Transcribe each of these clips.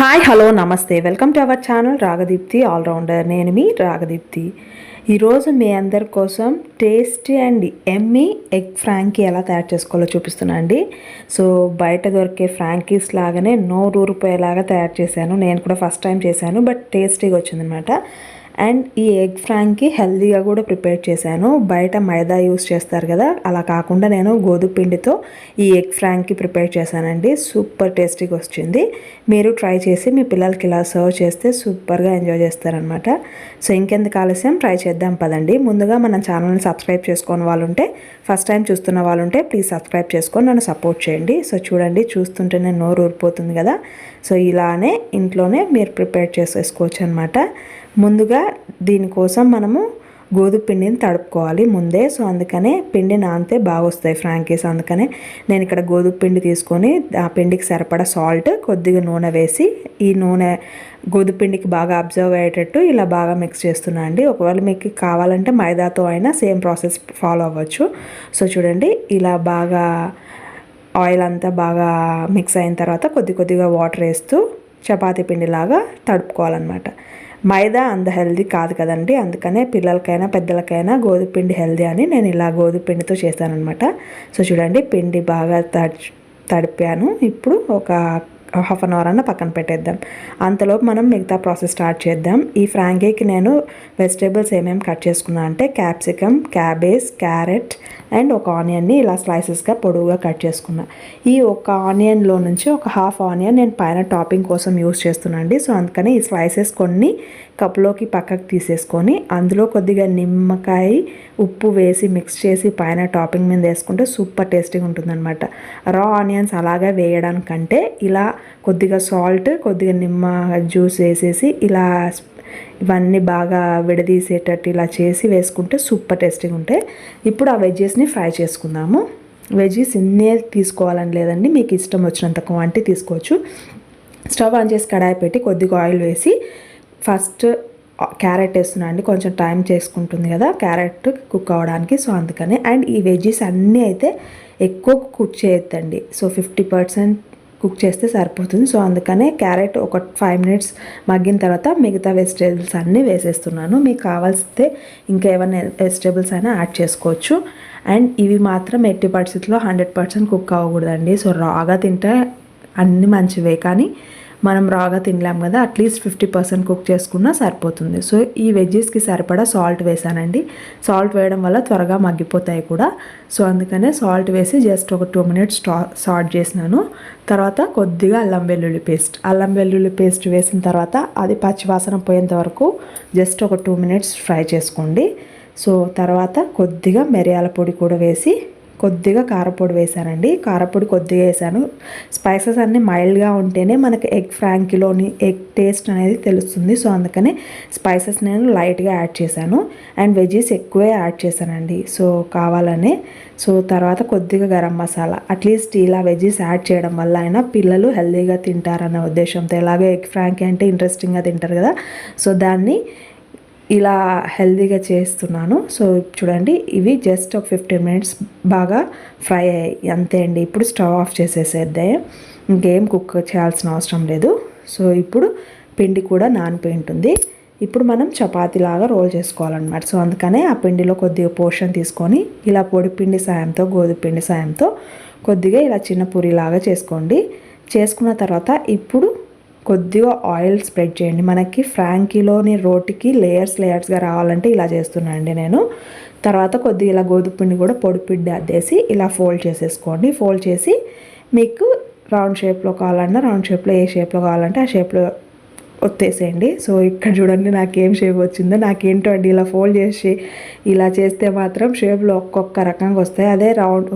Hi hello నమస్తే welcome to our channel Ragadeepthi allrounder నేను మీ రాగదీప్తి ఈరోజు మీ అందరి కోసం tasty and yummy egg frankie ఎలా తయారు చేసుకోవాలో చూపిస్తున్నా అండి. సో బయట దొరికే ఫ్రాంకీస్ లాగానే నోరు ఊరిపోయేలాగా తయారు చేశాను. నేను కూడా ఫస్ట్ టైం చేశాను బట్ టేస్టీగా వచ్చిందనమాట అండ్ ఈ ఎగ్ ఫ్రాంక్కి హెల్దీగా కూడా ప్రిపేర్ చేశాను. బయట మైదా యూస్ చేస్తారు కదా అలా కాకుండా నేను గోధుమ పిండితో ఈ ఎగ్ ఫ్రాంక్కి ప్రిపేర్ చేశానండి. సూపర్ టేస్టీగా వచ్చింది. మీరు ట్రై చేసి మీ పిల్లలకి ఇలా సర్వ్ చేస్తే సూపర్గా ఎంజాయ్ చేస్తారనమాట సో ఇంకెందుకు ఆలస్యం? ట్రై చేద్దాం పదండి. ముందుగా మన ఛానల్ని సబ్స్క్రైబ్ చేసుకున్న వాళ్ళు ఉంటే ఫస్ట్ టైం చూస్తున్న వాళ్ళు ఉంటే ప్లీజ్ సబ్స్క్రైబ్ చేసుకొని నన్ను సపోర్ట్ చేయండి. సో చూడండి చూస్తుంటేనే నోరు ఊరిపోతుంది కదా. సో ఇలానే ఇంట్లోనే మీరు ప్రిపేర్ చేసేసుకోవచ్చు అనమాట ముందుగా దీనికోసం మనము గోధుమ పిండిని తడుపుకోవాలి ముందే. సో అందుకనే పిండి నానితే బాగా వస్తాయి ఫ్రాంకీస్ అందుకనే నేను ఇక్కడ గోధుమ పిండి తీసుకొని ఆ పిండికి సరిపడా సాల్ట్ కొద్దిగా నూనె వేసి ఈ నూనె గోధుమ పిండికి బాగా అబ్జర్వ్ అయ్యేటట్టు ఇలా బాగా మిక్స్ చేస్తున్నా అండి. ఒకవేళ మీకు కావాలంటే మైదాతో అయినా సేమ్ ప్రాసెస్ ఫాలో అవ్వచ్చు. సో చూడండి ఇలా బాగా ఆయిల్ అంతా బాగా మిక్స్ అయిన తర్వాత కొద్ది కొద్దిగా వాటర్ వేస్తూ చపాతీ పిండిలాగా తడుపుకోవాలన్నమాట. మైదా అంత హెల్దీ కాదు కదండి. అందుకనే పిల్లలకైనా పెద్దలకైనా గోధుమపిండి హెల్దీ అని నేను ఇలా గోధుమపిండితో చేశానమాట సో చూడండి పిండి బాగా తడి తడిపాను. ఇప్పుడు ఒక హాఫ్ అన్ అవర్ అన్న పక్కన పెట్టేద్దాం. అంతలోపు మనం మిగతా ప్రాసెస్ స్టార్ట్ చేద్దాం. ఈ ఫ్రాంకేకి నేను వెజిటేబుల్స్ ఏమేమి కట్ చేసుకున్నా అంటే క్యాప్సికమ్ క్యాబేజ్ క్యారెట్ అండ్ ఒక ఆనియన్ని ఇలా స్లైసెస్గా పొడవుగా కట్ చేసుకున్నా. ఈ ఒక ఆనియన్లో నుంచి ఒక హాఫ్ ఆనియన్ నేను పైన టాపింగ్ కోసం యూస్ చేస్తున్నాను అండి. సో అందుకని ఈ స్లైసెస్ కొన్ని కప్లోకి పక్కకు తీసేసుకొని అందులో కొద్దిగా నిమ్మకాయ ఉప్పు వేసి మిక్స్ చేసి పైన టాపింగ్ మీద వేసుకుంటే సూపర్ టేస్టీగా ఉంటుందన్నమాట. రా ఆనియన్స్ అలాగే వేయడానికంటే ఇలా కొద్దిగా సాల్ట్ కొద్దిగా నిమ్మ జ్యూస్ వేసేసి ఇలా ఇవన్నీ బాగా విడదీసేటట్టు ఇలా చేసి వేసుకుంటే సూపర్ టేస్టీగా ఉంటాయి. ఇప్పుడు ఆ వెజ్జెస్ని ఫ్రై చేసుకుందాము. వెజ్జెస్ ఇన్నే తీసుకోవాలని లేదండి మీకు ఇష్టం వచ్చినంత క్వాంటిటీ తీసుకోవచ్చు. స్టవ్ ఆన్ చేసి కడాయి పెట్టి కొద్దిగా ఆయిల్ వేసి ఫస్ట్ క్యారెట్ వేస్తున్నాను అండి. కొంచెం టైం చేసుకుంటుంది కదా. క్యారెట్ కుక్ అవ్వడానికి. సో అందుకని. అండ్ ఈ వెజ్జెస్ అన్నీ అయితే ఎక్కువ కుక్ చేయొద్దండి. సో ఫిఫ్టీ పర్సెంట్ కుక్ చేస్తే సరిపోతుంది. సో అందుకనే క్యారెట్ ఒక ఫైవ్ మినిట్స్ మగ్గిన తర్వాత మిగతా వెజిటేబుల్స్ అన్నీ వేసేస్తున్నాను. మీకు కావాల్సితే ఇంకా ఏమైనా వెజిటేబుల్స్ అయినా యాడ్ చేసుకోవచ్చు. అండ్ ఇవి మాత్రం ఎట్టి పరిస్థితుల్లో హండ్రెడ్ పర్సెంట్ కుక్ అవ్వకూడదండి. సో రాగా తింటే అన్నీ మంచివే. కానీ మనం రాగా తినలేం కదా అట్లీస్ట్ ఫిఫ్టీ పర్సెంట్ కుక్ చేసుకున్నా సరిపోతుంది. సో ఈ వెజ్జెస్కి సరిపడా సాల్ట్ వేసానండి. సాల్ట్ వేయడం వల్ల త్వరగా మగ్గిపోతాయి కూడా. సో అందుకనే సాల్ట్ వేసి జస్ట్ ఒక టూ మినిట్స్ స్టా సాల్ట్ చేసినాను. తర్వాత కొద్దిగా అల్లం వెల్లుల్లి పేస్ట్ అల్లం వెల్లుల్లి పేస్ట్ వేసిన తర్వాత అది పచ్చివాసన పోయేంత వరకు జస్ట్ ఒక టూ మినిట్స్ ఫ్రై చేసుకోండి. సో తర్వాత కొద్దిగా మిరియాల పొడి కూడా వేసి కొద్దిగా కారపొడి వేశానండి. కారపొడి కొద్దిగా వేసాను స్పైసెస్ అన్నీ మైల్డ్గా ఉంటేనే మనకి ఎగ్ ఫ్రాంకీలోని ఎగ్ టేస్ట్ అనేది తెలుస్తుంది. సో అందుకనే స్పైసెస్ నేను లైట్గా యాడ్ చేశాను. అండ్ వెజీస్ ఎక్కువే యాడ్ చేశానండి. సో కావాలనే. సో తర్వాత కొద్దిగా గరం మసాలా. అట్లీస్ట్ ఇలా వెజ్జెస్ యాడ్ చేయడం వల్ల అయినా పిల్లలు హెల్తీగా తింటారన్న ఉద్దేశంతో ఎలాగో ఎగ్ ఫ్రాంకీ అంటే ఇంట్రెస్టింగ్గా తింటారు కదా. సో దాన్ని ఇలా హెల్దీగా చేస్తున్నాను. సో చూడండి ఇవి జస్ట్ ఒక ఫిఫ్టీన్ మినిట్స్ బాగా ఫ్రై అయ్యాయి. అంతే అండి. ఇప్పుడు స్టవ్ ఆఫ్ చేసేసేద్దాయి ఇంకేం కుక్ చేయాల్సిన అవసరం లేదు. సో ఇప్పుడు పిండి కూడా నానిపోయి ఉంటుంది. ఇప్పుడు మనం చపాతీలాగా రోల్ చేసుకోవాలన్నమాట. సో అందుకనే ఆ పిండిలో కొద్దిగా పోషన్ తీసుకొని ఇలా పొడి పిండి సాయంతో గోధుమ పిండి సాయంతో కొద్దిగా ఇలా చిన్న పూరిలాగా చేసుకోండి. చేసుకున్న తర్వాత ఇప్పుడు కొద్దిగా ఆయిల్ స్ప్రెడ్ చేయండి. మనకి ఫ్రాంకీలోని రోటికి లేయర్స్ లేయర్స్గా రావాలంటే ఇలా చేస్తున్నానండి నేను. తర్వాత కొద్దిగా ఇలా గోధుమ పిండి కూడా పొడి పిండి అద్దేసి ఇలా ఫోల్డ్ చేసేసుకోండి. ఫోల్డ్ చేసి మీకు రౌండ్ షేప్లో కావాలన్నా రౌండ్ షేప్లో ఏ షేప్లో కావాలంటే ఆ షేప్లో ఒత్తేసేయండి. సో ఇక్కడ చూడండి నాకేం షేప్ వచ్చిందో. నాకేంటో అండి ఇలా ఫోల్డ్ చేసి ఇలా చేస్తే మాత్రం షేప్లో ఒక్కొక్క రకంగా వస్తాయి. అదే రౌండ్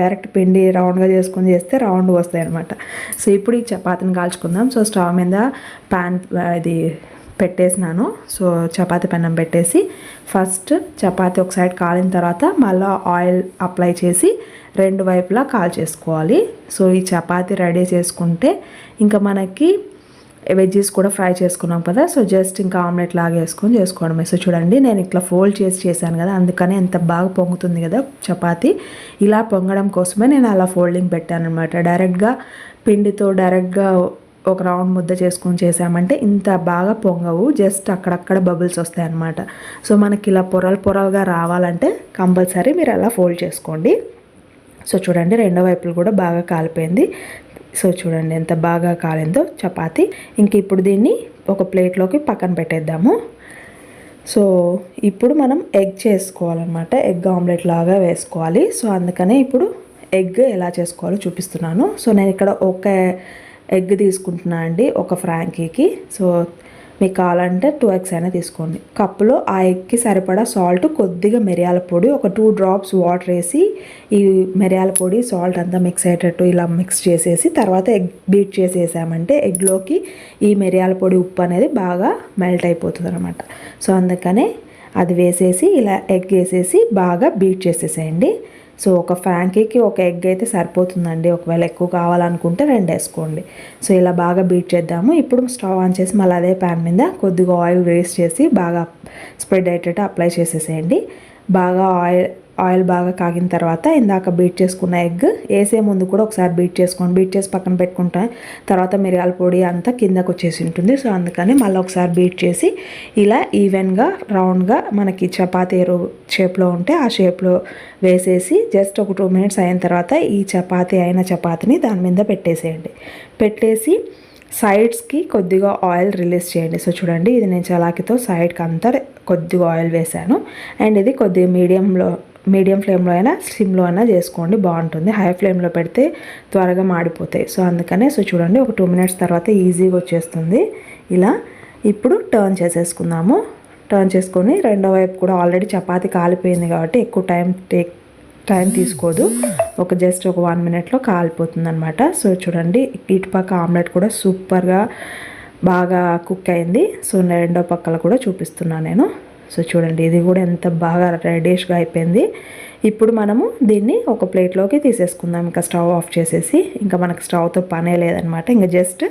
డైరెక్ట్ పిండి రౌండ్గా చేసుకొని చేస్తే రౌండ్గా వస్తాయి అనమాట సో ఇప్పుడు ఈ చపాతీని కాల్చుకుందాం. సో స్టవ్ మీద ప్యాన్ ఇది పెట్టేసినాను. సో చపాతి పెన్నం పెట్టేసి ఫస్ట్ చపాతి ఒక సైడ్ కాలిన తర్వాత మళ్ళీ ఆయిల్ అప్లై చేసి రెండు వైపులా కాల్ చేసుకోవాలి. సో ఈ చపాతి రెడీ చేసుకుంటే ఇంకా మనకి వెజ్జెస్ కూడా ఫ్రై చేసుకున్నాం కదా సో జస్ట్ ఇంకా ఆమ్లెట్ లాగా వేసుకొని చేసుకోవడమే. సో చూడండి నేను ఇట్లా ఫోల్డ్ చేసి చేశాను కదా అందుకనే ఎంత బాగా పొంగుతుంది కదా చపాతి. ఇలా పొంగడం కోసమే నేను అలా ఫోల్డింగ్ పెట్టాను అనమాట డైరెక్ట్గా పిండితో డైరెక్ట్గా ఒక రౌండ్ ముద్ద చేసుకొని చేసామంటే ఇంత బాగా పొంగవు జస్ట్ అక్కడక్కడ బబుల్స్ వస్తాయి అన్నమాట. సో మనకి ఇలా పొరలు పొరలుగా రావాలంటే కంపల్సరీ మీరు అలా ఫోల్డ్ చేసుకోండి. సో చూడండి రెండో వైపులు కూడా బాగా కాలిపోయింది. సో చూడండి ఎంత బాగా కాలిందో చపాతి. ఇంక ఇప్పుడు దీన్ని ఒక ప్లేట్లోకి పక్కన పెట్టేద్దాము. సో ఇప్పుడు మనం ఎగ్ చేసుకోవాలన్నమాట. ఎగ్ ఆమ్లెట్ లాగా వేసుకోవాలి. సో అందుకనే ఇప్పుడు ఎగ్ ఎలా చేసుకోవాలో చూపిస్తున్నాను. సో నేను ఇక్కడ ఒక ఎగ్ తీసుకుంటున్నా అండి ఒక ఫ్రాంకీకి. సో మీకు కావాలంటే టూ ఎగ్స్ అయినా తీసుకోండి. కప్పులో ఆ ఎగ్కి సరిపడా సాల్ట్ కొద్దిగా మిరియాల పొడి ఒక టూ డ్రాప్స్ వాటర్ వేసి ఈ మిరియాల పొడి సాల్ట్ అంతా మిక్స్ అయ్యేటట్టు ఇలా మిక్స్ చేసేసి తర్వాత ఎగ్ బీట్ చేసేసామంటే ఎగ్లోకి ఈ మిరియాల పొడి ఉప్పు అనేది బాగా మెల్ట్ అయిపోతుంది అనమాట సో అందుకనే అది వేసేసి ఇలా ఎగ్ వేసేసి బాగా బీట్ చేసేసేయండి. సో ఒక ఫ్రాంకీకి ఒక ఎగ్ అయితే సరిపోతుందండి. ఒకవేళ ఎక్కువ కావాలనుకుంటే రెండు వేసుకోండి సో ఇలా బాగా బీట్ చేద్దాము. ఇప్పుడు స్టవ్ ఆన్ చేసి మళ్ళీ అదే ప్యాన్ మీద కొద్దిగా ఆయిల్ వేస్ట్ చేసి బాగా స్ప్రెడ్ అయ్యేటట్టు అప్లై చేసేసేయండి. బాగా ఆయిల్ ఆయిల్ బాగా కాగిన తర్వాత ఇందాక బీట్ చేసుకున్న ఎగ్ వేసే ముందు కూడా ఒకసారి బీట్ చేసుకోండి. బీట్ చేసి పక్కన పెట్టుకుంటా. తర్వాత మిరియాల పొడి అంతా కిందకు వచ్చేసి ఉంటుంది. సో అందుకని మళ్ళీ ఒకసారి బీట్ చేసి ఇలా ఈవెన్గా రౌండ్గా మనకి చపాతీ షేప్లో ఉంటే ఆ షేప్లో వేసేసి జస్ట్ ఒక టూ మినిట్స్ అయిన తర్వాత ఈ చపాతీ అయిన చపాతీని దాని మీద పెట్టేసేయండి. పెట్టేసి సైడ్స్కి కొద్దిగా ఆయిల్ రిలీజ్ చేయండి. సో చూడండి ఇది నేను చలాకితో సైడ్కి అంతా కొద్దిగా ఆయిల్ వేసాను. అండ్ ఇది కొద్దిగా మీడియంలో మీడియం ఫ్లేమ్లో అయినా సిమ్లో అయినా చేసుకోండి. బాగుంటుంది. హై ఫ్లేమ్లో పెడితే త్వరగా మాడిపోతాయి. సో అందుకనే సో చూడండి ఒక టూ మినిట్స్ తర్వాత ఈజీగా వచ్చేస్తుంది. ఇలా ఇప్పుడు టర్న్ చేసేసుకుందాము. టర్న్ చేసుకొని రెండో వైపు కూడా ఆల్రెడీ చపాతి కాలిపోయింది కాబట్టి ఎక్కువ టైం టేక్ టైం తీసుకోదు. ఒక జస్ట్ ఒక వన్ మినిట్లో కాలిపోతుంది అనమాట సో చూడండి ఇటుపక్క ఆమ్లెట్ కూడా సూపర్గా బాగా కుక్ అయింది. సో రెండో పక్కల కూడా చూపిస్తున్నాను నేను. సో చూడండి ఇది కూడా ఎంత బాగా రెడీష్గా అయిపోయింది. ఇప్పుడు మనము దీన్ని ఒక ప్లేట్లోకి తీసేసుకుందాం. ఇంకా స్టవ్ ఆఫ్ చేసేసి ఇంకా మనకు స్టవ్తో పనే లేదనమాట ఇంకా జస్ట్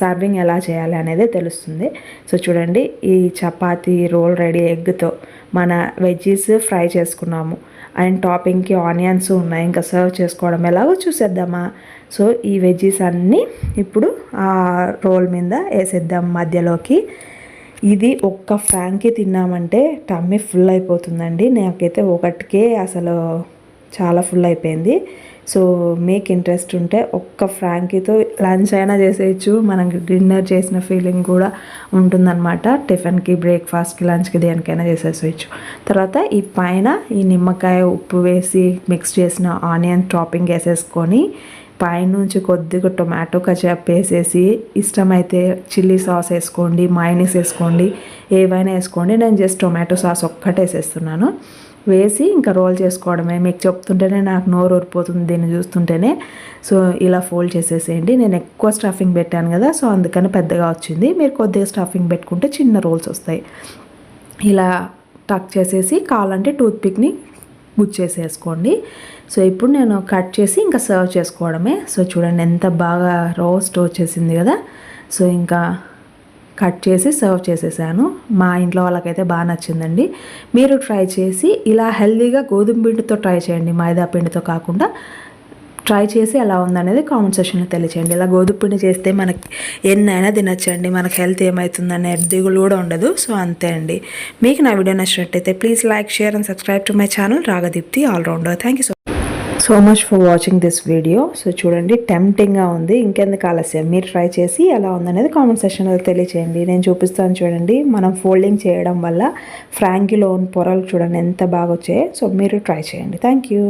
సర్వింగ్ ఎలా చేయాలి అనేది తెలుస్తుంది. సో చూడండి ఈ చపాతీ రోల్ రెడీ ఎగ్తో మన వెజ్జీస్ ఫ్రై చేసుకున్నాము. అండ్ టాపింగ్కి ఆనియన్స్ ఉన్నాయి ఇంకా సర్వ్ చేసుకోవడం. ఎలాగో చూసేద్దామా? సో ఈ వెజ్జీస్ అన్నీ ఇప్పుడు ఆ రోల్ మీద వేసేద్దాం మధ్యలోకి. ఇది ఒక్క ఫ్రాంకీ తిన్నామంటే టమ్మీ ఫుల్ అయిపోతుందండి. నాకైతే ఒకటికే అసలు చాలా ఫుల్ అయిపోయింది. సో మీకు ఇంట్రెస్ట్ ఉంటే ఒక్క ఫ్రాంకీతో లంచ్ అయినా చేసేయచ్చు. మనకి డిన్నర్ చేసిన ఫీలింగ్ కూడా ఉంటుందన్నమాట. టిఫిన్కి బ్రేక్ఫాస్ట్కి లంచ్కి దేనికైనా చేసేసేయచ్చు. తర్వాత ఈ పైన ఈ నిమ్మకాయ ఉప్పు వేసి మిక్స్ చేసిన ఆనియన్ టాపింగ్ వేసేసుకొని పైనుంచి కొద్దిగా టొమాటో కచాప్ వేసేసి ఇష్టమైతే చిల్లీ సాస్ వేసుకోండి మైనీస్ వేసుకోండి ఏవైనా వేసుకోండి. నేను జస్ట్ టొమాటో సాస్ ఒక్కటే వేసేస్తున్నాను. వేసి ఇంకా రోల్ చేసుకోవడమే. మీకు చెప్తుంటేనే నాకు నోరు ఊరిపోతుంది దీన్ని చూస్తుంటేనే. సో ఇలా ఫోల్డ్ చేసేసేయండి. నేను ఎక్కువ స్టఫింగ్ పెట్టాను కదా సో అందుకని పెద్దగా వచ్చింది. మీరు కొద్దిగా స్టఫింగ్ పెట్టుకుంటే చిన్న రోల్స్ వస్తాయి. ఇలా టక్ చేసేసి కావాలంటే టూత్పిక్ని గుచ్చేసేసుకోండి. సో ఇప్పుడు నేను కట్ చేసి ఇంకా సర్వ్ చేసుకోవడమే. సో చూడండి ఎంత బాగా రోస్ట్ వచ్చేసింది కదా. సో ఇంకా కట్ చేసి సర్వ్ చేసేసాను. మా ఇంట్లో వాళ్ళకైతే బాగా నచ్చిందండి. మీరు ట్రై చేసి ఇలా హెల్తీగా గోధుమ పిండితో ట్రై చేయండి. మైదా పిండితో కాకుండా ట్రై చేసి ఎలా ఉందనేది కామెంట్ సెక్షన్లో తెలియచేయండి. ఇలా గోధుమ పిండి చేస్తే మనకి ఎన్నైనా తినచ్చండి. మనకు హెల్త్ ఏమవుతుందనే దిగులు కూడా ఉండదు. సో అంతే అండి. మీకు నా వీడియో నచ్చినట్టయితే please like share and subscribe to my channel. Ragadeepthi allrounder thank you so so much for watching this video. So చూడండి టెంప్టింగ్గా ఉంది. ఇంకెందుకు ఆలస్యం? మీరు ట్రై చేసి ఎలా ఉందనేది కామెంట్ సెక్షన్లో తెలియచేయండి. నేను చూపిస్తాను చూడండి మనం ఫోల్డింగ్ చేయడం వల్ల ఫ్రాంకీలో పొరలు చూడండి ఎంత బాగా వచ్చాయో సో మీరు ట్రై చేయండి. Thank you.